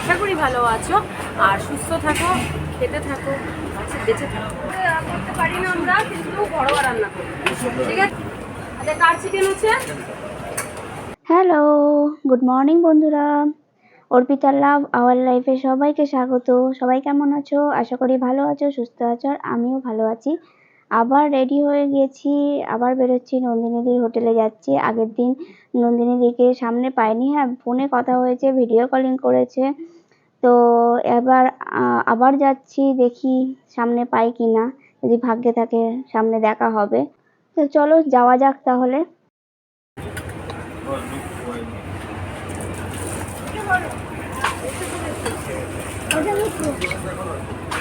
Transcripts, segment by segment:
আশা করি ভালো আছো। আর সুস্থ থাকো খেতে থাকো আচ্ছা, বেঁচে থাকো। করতে পারি না আমরা কিন্তু ঘরোয়া রান্না করি ঠিক আছে? আচ্ছা কার চিকেন হচ্ছে? হ্যালো গুড মর্নিং বন্ধুরা। অর্পিতার লাভ আওয়ার লাইফে সবাইকে স্বাগত। সবাই কেমন আছো? আশা করি ভালো আছো সুস্থ আছো আর আমিও ভালো আছি। আবার রেডি হয়ে গেছি, আবার বেরোচ্ছি নন্দিনীদির হোটেলে যাচ্ছি। আগের দিন নন্দিনীদিকে সামনে পাইনি হ্যাঁ ফোনে কথা হয়েছে ভিডিও কলিং করেছে। তো এবার আবার যাচ্ছি, দেখি সামনে পাই কি না যদি ভাগ্যে থাকে সামনে দেখা হবে। তো চলো, যাওয়া যাক তাহলে।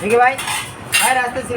ठीक है भाई भाई रास्ते से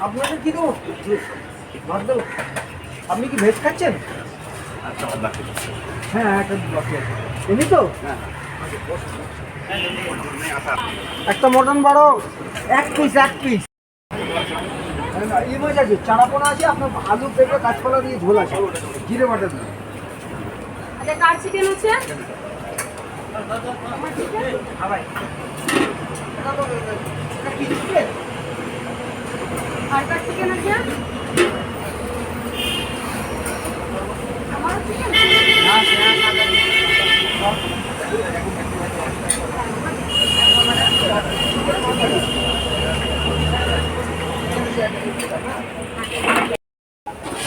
আপনাদের কি দেবো ভাত আপনি কি ভেজ খাচ্ছেন। হ্যাঁ এমনি তো? একটা মটন বড়, এক পিস এক পিস মাছ আছে চারাপোনা আছে আপনার আলু পেঁপে কাঁচকলা দিয়ে ঝোল আছে। জিরে বাটা দিয়ে। আচ্ছা কার চিকেন chicken? আর কার চিকেন আছে আমারও চিকেন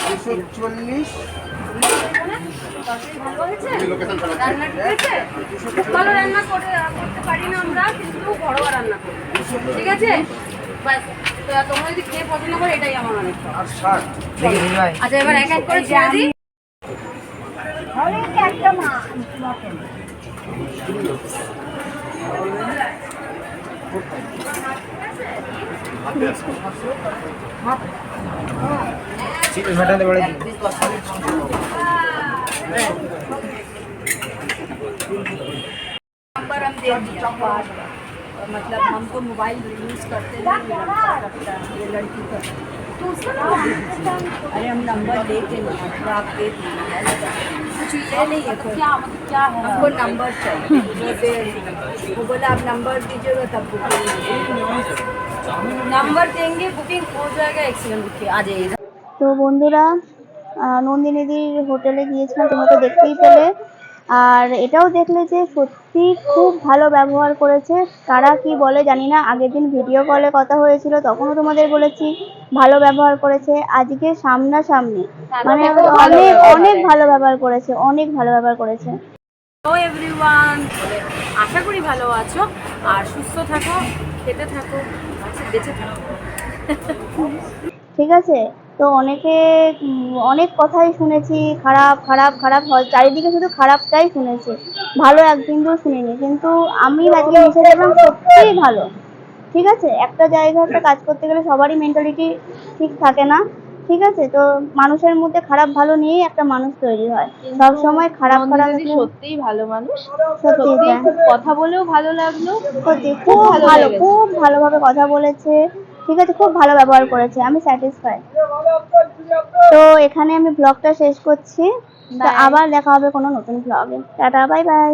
দুশো চল্লিশ। ভালো হয়েছে? লোকেশন ফেলা রান্না ঠিক আছে করে করতে পারি না আমরা কিন্তু ঘরোয়া রান্না করি। ঠিক আছে? তোমরা যদি খেয়ে পছন্দ করো এটাই আমার অনেক আর আচ্ছা এবার এক এক করে ছেড়ে দিই। ঘটাতে পড়ে ঘটাতে পারে मतलब हमको मोबाइल यूज़ करते हुए ये लड़की का है ये लड़की करती है तो उसका नंबर दे दीजिए। अरे हम नंबर दे के नहीं तो आप दे दीजिए कुछ ये नहीं है क्या मतलब क्या है हमको नंबर चाहिए वो दे वो बोला आप नंबर दीजिएगा तब बुकिंग नंबर देंगे बुकिंग हो जाएगा एक्सीडेंट बुकिंग आ जाइएगा তো বন্ধুরা আহ, নন্দিনীদির হোটেলে গিয়েছিলাম তোমরা তো দেখতেই পেলে আর এটাও দেখলে যে সত্যি খুব ভালো ব্যবহার করেছে। তারা কি বলে জানি না। আগের দিন ভিডিও কলে কথা হয়েছিল তখনও তোমাদের বলেছি ভালো ব্যবহার করেছে। আজকে সামনাসামনি। মানে অনেক অনেক ভালো ব্যবহার করেছে অনেক ভালো ব্যবহার করেছে। হ্যালো এভরিওয়ান আশা করি ভালো আছো। আর সুস্থ থাকো খেতে থাকো বেঁচে থাকো। ঠিক আছে? তো অনেকে অনেক কথাই শুনেছি খারাপ খারাপ খারাপ হয় চারিদিকে শুধু খারাপটাই শুনেছি। ভালো এক বিন্দুও শুনিনি কিন্তু আমি আজকে মিশে দেখলাম সত্যিই ভালো। ঠিক আছে? একটা জায়গায় একটা কাজ করতে গেলে সবারই মেন্টালিটি ঠিক থাকে না। ঠিক আছে? তো মানুষের মধ্যে খারাপ ভালো নিয়েই একটা মানুষ তৈরি হয়। সব সময় খারাপ খারাপ সত্যিই ভালো মানুষ সত্যি খুব কথা বলেও ভালো লাগল সত্যি খুব ভালো খুব ভালোভাবে কথা বলেছে। ঠিক আছে খুব ভালো ব্যবহার করেছে আমি স্যাটিসফাই তো এখানে আমি ব্লগটা শেষ করছি। তো আবার দেখা হবে কোনো নতুন ব্লগে টাটা বাই বাই